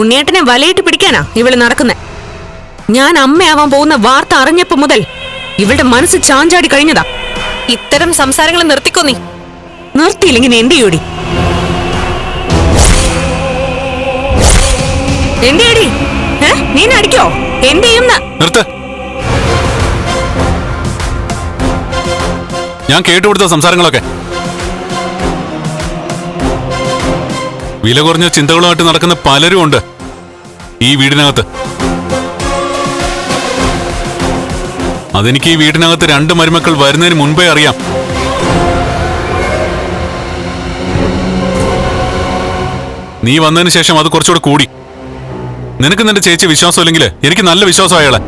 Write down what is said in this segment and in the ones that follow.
ഉണ്ണിയേട്ടനെ വലയിട്ട് പിടിക്കാനാ ഇവൾ നടക്കുന്നെ. ഞാൻ അമ്മയാവാൻ പോകുന്ന വാർത്ത അറിഞ്ഞപ്പോ മുതൽ ഇവളുടെ മനസ്സ് ചാഞ്ചാടി കഴിഞ്ഞതാ. ഇത്തരം സംസാരങ്ങൾ നിർത്തിക്കോ നീ. നിർത്തിയില്ലെങ്കിൽ എന്ത് ചെയ്യൂടി? എന്ത് നീ അടിക്കോ? എന്ത് ഞാൻ കേട്ടുകൊടുത്ത സംസാരങ്ങളൊക്കെ. വില കുറഞ്ഞ ചിന്തകളുമായിട്ട് നടക്കുന്ന പലരും ഉണ്ട് ഈ വീടിനകത്ത്. അതെനിക്ക് ഈ വീടിനകത്ത് രണ്ട് മരുമക്കൾ വരുന്നതിന് മുൻപേ അറിയാം. നീ വന്നതിന് ശേഷം അത് കുറച്ചുകൂടെ കൂടി. നിനക്ക് നിന്റെ ചേച്ചി വിശ്വാസമില്ലെങ്കിൽ എനിക്ക് നല്ല വിശ്വാസം അയാളെ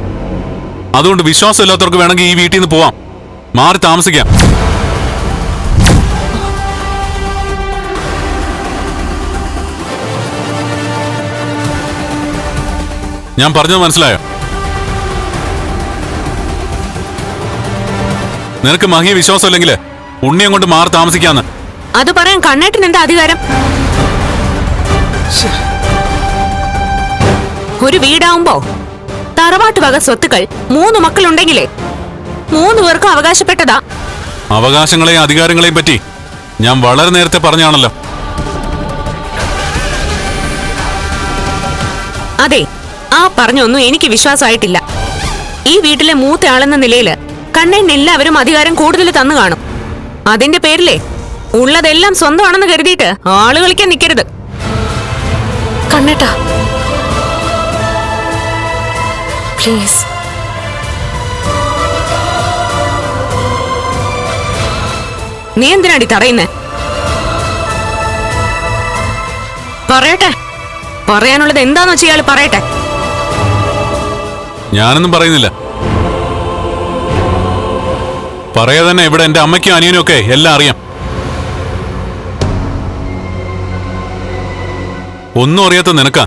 അതുകൊണ്ട് വിശ്വാസമില്ലാത്തവർക്ക് വേണമെങ്കിൽ ഈ വീട്ടിൽ നിന്ന് പോവാം. മാറി താമസിക്കാം. ഞാൻ പറഞ്ഞത് മനസ്സിലായോ? നിനക്ക് മഹിയെ വിശ്വാസമില്ലെങ്കിൽ ഉണ്ണിയെ കൊണ്ട് മാറി താമസിക്കാന്ന്. അത് പറയാൻ കണ്ണേട്ടൻ എന്താ അധികാരം? ഒരു വീടാവുമ്പോ തറവാട്ട് വക സ്വത്തുക്കൾ മൂന്ന് മക്കളുണ്ടെങ്കിലേ മൂന്ന് പേർക്കും അവകാശപ്പെട്ടതാ. അവകാശങ്ങളെയും അധികാരങ്ങളെയും പറ്റി ഞാൻ വളരെ നേരത്തെ പറഞ്ഞാണല്ലോ അതെ ആ പറഞ്ഞൊന്നും എനിക്ക് വിശ്വാസമായിട്ടില്ല. ഈ വീട്ടിലെ മൂത്ത ആളെന്ന നിലയിൽ കണ്ണൻ എല്ലാവരും അധികാരം കൂടുതൽ തന്നു കാണും. അതിന്റെ പേരിലേ ഉള്ളതെല്ലാം സ്വന്തമാണെന്ന് കരുതിയിട്ട് ആൾ കളിക്കാൻ നിൽക്കരുത് കണ്ണേട്ടാ. പ്ലീസ്. നീ എന്തിനാടി തടയുന്നേ? പറയട്ടെ. പറയാനുള്ളത് എന്താന്ന് വെച്ചാൽ പറയട്ടെ. ഞാനൊന്നും പറയുന്നില്ല. പറയാ തന്നെ ഇവിടെ എന്റെ അമ്മയ്ക്കും അനിയനും ഒക്കെ എല്ലാം അറിയാം. ഒന്നും അറിയാത്ത നിനക്കാ.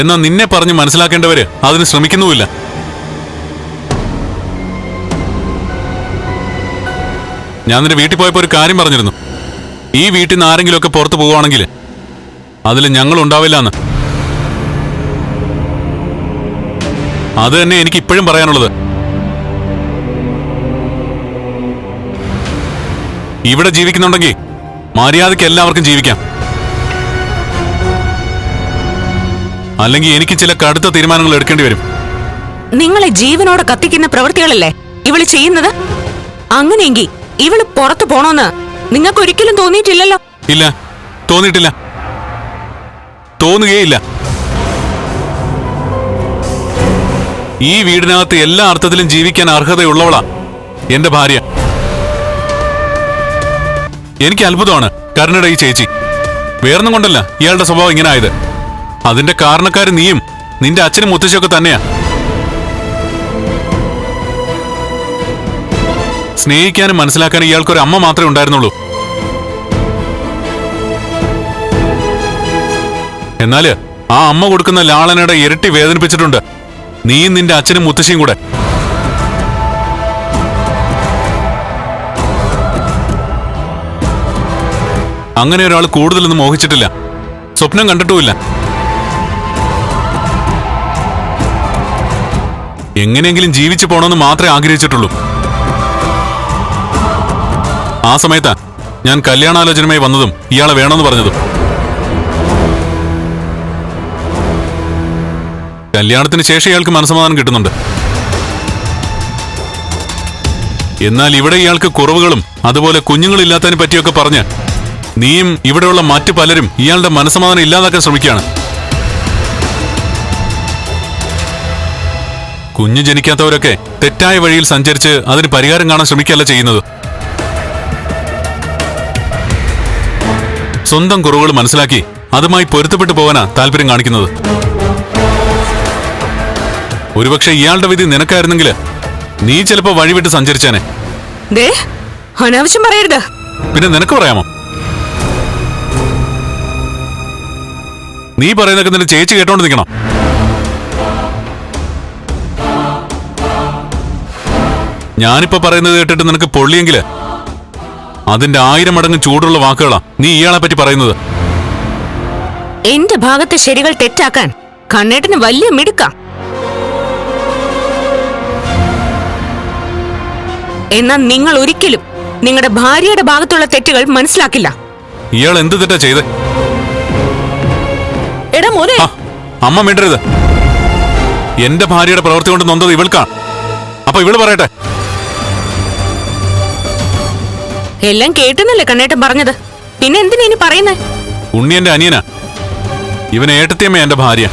എന്നാ നിന്നെ പറഞ്ഞ് മനസ്സിലാക്കേണ്ടവര് അതിന് ശ്രമിക്കുന്നുമില്ല. ഞാൻ നിന്റെ വീട്ടിൽ പോയപ്പോ ഒരു കാര്യം പറഞ്ഞിരുന്നു. ഈ വീട്ടിൽ നിന്ന് ആരെങ്കിലുമൊക്കെ പുറത്തു പോവുകയാണെങ്കിൽ അതിൽ ഞങ്ങൾ ഉണ്ടാവില്ല അത് തന്നെ എനിക്ക് ഇപ്പോഴും പറയാനുള്ളത്. ഇവിടെ ജീവിക്കുന്നുണ്ടെങ്കിൽ മര്യാദയ്ക്ക് എല്ലാവർക്കും ജീവിക്കാം. അല്ലെങ്കിൽ എനിക്ക് ചില കടുത്ത തീരുമാനങ്ങൾ എടുക്കേണ്ടി വരും. നിങ്ങളെ ജീവനോടെ കത്തിക്കുന്ന പ്രവൃത്തികളല്ലേ ഇവൾ ചെയ്യുന്നത്? അങ്ങനെയെങ്കിൽ ഇവൾ പുറത്തു പോണോന്ന് നിങ്ങൾക്ക് ഒരിക്കലും തോന്നിയിട്ടില്ലല്ലോ? ഇല്ല തോന്നിയിട്ടില്ല. തോന്നുകയില്ല. ഈ വീടിനകത്ത് എല്ലാ അർത്ഥത്തിലും ജീവിക്കാൻ അർഹതയുള്ളവളാ. എന്റെ ഭാര്യ. എനിക്ക് അത്ഭുതമാണ് കരുണയുടെ ഈ ചേച്ചി. വേറൊന്നും കൊണ്ടല്ല ഇയാളുടെ സ്വഭാവം ഇങ്ങനെ ആയത് അതിന്റെ കാരണക്കാർ നീയും നിന്റെ അച്ഛനും മുത്തശ്ശിയൊക്കെ തന്നെയാ. സ്നേഹിക്കാനും മനസ്സിലാക്കാനും ഇയാൾക്കൊരു അമ്മ മാത്രമേ ഉണ്ടായിരുന്നുള്ളൂ. എന്നാൽ ആ അമ്മ കൊടുക്കുന്ന ലാളനയുടെ ഇരട്ടി വേദനിപ്പിച്ചിട്ടുണ്ട്. നീയും നിന്റെ അച്ഛനും മുത്തശ്ശിയും കൂടെ. അങ്ങനെ ഒരാൾ കൂടുതലൊന്നും മോഹിച്ചിട്ടില്ല. സ്വപ്നം കണ്ടിട്ടുമില്ല. എങ്ങനെയെങ്കിലും ജീവിച്ചു പോണമെന്ന് മാത്രമേ ആഗ്രഹിച്ചിട്ടുള്ളൂ. ആ സമയത്താ ഞാൻ കല്യാണാലോചനയുമായി വന്നതും ഇയാളെ വേണമെന്ന് പറഞ്ഞതും. കല്യാണത്തിന് ശേഷം ഇയാൾക്ക് മനസ്സമാധാനം കിട്ടുന്നുണ്ട്. എന്നാൽ ഇവിടെ ഇയാൾക്ക് കുറവുകളും അതുപോലെ കുഞ്ഞുങ്ങളില്ലാത്തതിനെ പറ്റിയൊക്കെ പറഞ്ഞ് നീയും ഇവിടെയുള്ള മറ്റു പലരും ഇയാളുടെ മനസ്സമാധാനം ഇല്ലാതാക്കാൻ ശ്രമിക്കുകയാണ്. കുഞ്ഞു ജനിക്കാത്തവരൊക്കെ തെറ്റായ വഴിയിൽ സഞ്ചരിച്ച് അതിന് പരിഹാരം കാണാൻ ശ്രമിക്കുകയല്ല ചെയ്യുന്നത്. സ്വന്തം കുറവുകൾ മനസ്സിലാക്കി അതുമായി പൊരുത്തപ്പെട്ടു പോകാനാ താല്പര്യം കാണിക്കുന്നത്. ഒരുപക്ഷെ ഇയാളുടെ വിധി നിനക്കായിരുന്നെങ്കിൽ നീ ചിലപ്പോ വഴിവിട്ട് സഞ്ചരിച്ചേനെ. ദേ അനാവശ്യം പറയരുത്. പിന്നെ നിനക്ക് പറയാമോ? നീ പറയുന്നൊക്കെ നിന്റെ ചേച്ചി കേട്ടോണ്ട് നിൽക്കണം ഞാനിപ്പോ പറയുന്നത് കേട്ടിട്ട് നിനക്ക് പൊള്ളിയെങ്കിൽ അതിന്റെ ആയിരം മടങ്ങ് ചൂടുള്ള വാക്കുകളാ നീ ഇയാളെ പറ്റി പറയുന്നത്. എന്റെ ഭാഗത്തെ ശരികൾ തെറ്റാക്കാൻ കണ്ണേട്ടന് വലിയ മിടുക്കാം. എന്നാൽ നിങ്ങൾ ഒരിക്കലും നിങ്ങളുടെ ഭാര്യയുടെ ഭാഗത്തുള്ള തെറ്റുകൾ മനസ്സിലാക്കില്ല. ഇയാൾ എന്ത് തെറ്റാ ചെയ്തേ? എടാ മോനെ. ആ അമ്മ മിണ്ടരുത്. എന്റെ ഭാര്യയുടെ പ്രവൃത്തി കൊണ്ട് നൊന്തത് ഇവൾക്കാണ്. അപ്പൊ ഇവൾ പറയട്ടെ. എല്ലാം കേട്ടെന്നല്ലേ കണ്ണേട്ടൻ പറഞ്ഞത്? പിന്നെ എന്തിനാ ഇനി പറയുന്നേ? ഉണ്ണി എന്റെ അനിയനാ. ഇവൻ ഏട്ടത്തിയമ്മ എന്റെ ഭാര്യ.